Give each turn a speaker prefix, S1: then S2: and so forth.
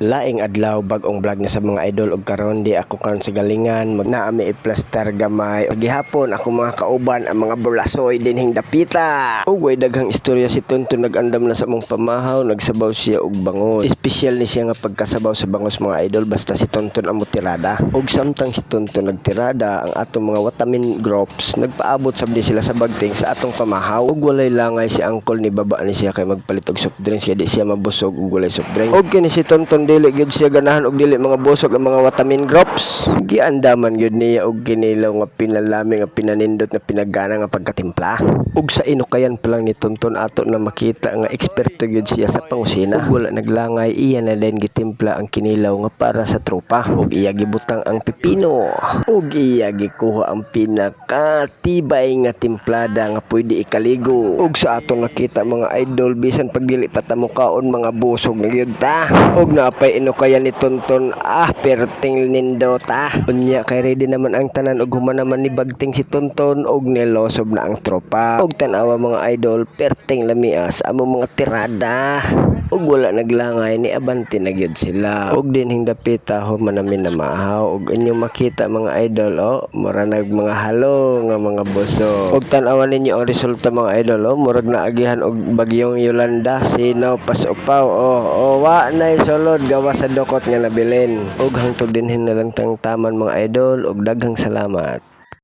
S1: Laing adlaw bag-ong vlog na sa mga idol ug karon di ako karon sa galingan magnaami i-plaster gamay. Gihapon ako mga kauban ang mga bulasoy dinhing dapita. Ug way daghang istorya si Tonton nag-andam na sa mong pamahaw, nagsabaw siya og bangos. Espesyal ni siya nga pagkasabaw sa bangos mga idol basta si Tonton amo tirada. Ug samtang si Tonton nagtirada ang atong mga vitamin groups nagpaabot sabdi sila sa bagting sa atong pamahaw. Ug walay langay si uncle ni baba ni siya kay magpalit og soft drinks kaya di siya mabusog ug walay soft drink. Ug kini si Tonton dili gyud siya ganahan og dili mga busog ang mga vitamin groups. Giandaman gyud niya og kinilaw nga pinalami nga pinanindot nga pinagana nga pagkatimpla. Ug sa inukayan pa lang ni Tonton ato na makita nga eksperto gyud siya sa pangusina. Ug wala naglangay iya na din gitimpla ang kinilaw nga para sa tropa. Ug iya gibutang ang pipino. Ug iya gikuha ang pinakatibay nga timplada nga pwede ikaligo. Ug sa ato nakita mga idol bisan pag dili pa ta mukaon mga busog na gyud ta. Ug napay inukayan ni Tonton ah perting nindota. Unya kay ready naman ang tanan ug human naman ni bagting si Tonton ug nilosob na ang tropa. Ug tanawa mga idol perting lamias amo mga tirada. Ug wala naglangay ni abante na gyud sila. Ug dinhing dapita human namin na maahaw ug inyong makita mga idol oh mura nag mga halo nga mga buso. Ug tan-awa ninyo ang resulta mga idol oh murag naagihan og bagyong Yolanda sinaw pasupaw oh oh wa nay sulod gawa sa dokot nga nabilin. Ug hangtod dinhin na lang tang taman mga idol ug daghang salamat.